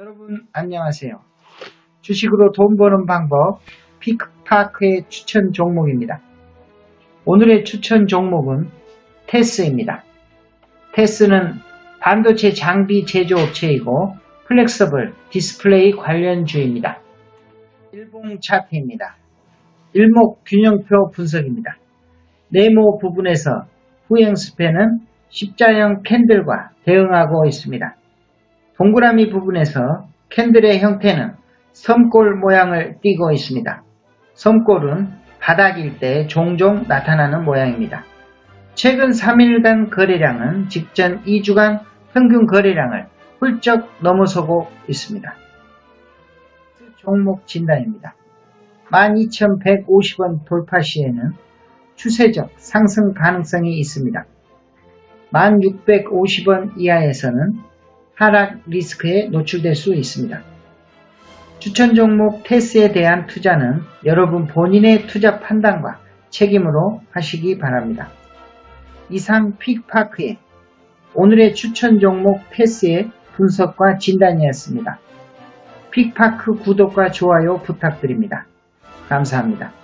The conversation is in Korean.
여러분 안녕하세요. 주식으로 돈 버는 방법 피크파크의 추천 종목입니다. 오늘의 추천 종목은 테스입니다. 테스는 반도체 장비 제조업체이고 플렉서블 디스플레이 관련주입니다. 일봉 차트입니다. 일목 균형표 분석입니다. 네모 부분에서 후행 스패는 십자형 캔들과 대응하고 있습니다. 동그라미 부분에서 캔들의 형태는 섬골 모양을 띠고 있습니다. 섬골은 바닥일 때 종종 나타나는 모양입니다. 최근 3일간 거래량은 직전 2주간 평균 거래량을 훌쩍 넘어서고 있습니다. 종목 진단입니다. 12,150원 돌파 시에는 추세적 상승 가능성이 있습니다. 1650원 이하에서는 하락 리스크에 노출될 수 있습니다. 추천 종목 테스에 대한 투자는 여러분 본인의 투자 판단과 책임으로 하시기 바랍니다. 이상 픽파크의 오늘의 추천 종목 테스의 분석과 진단이었습니다. 픽파크 구독과 좋아요 부탁드립니다. 감사합니다.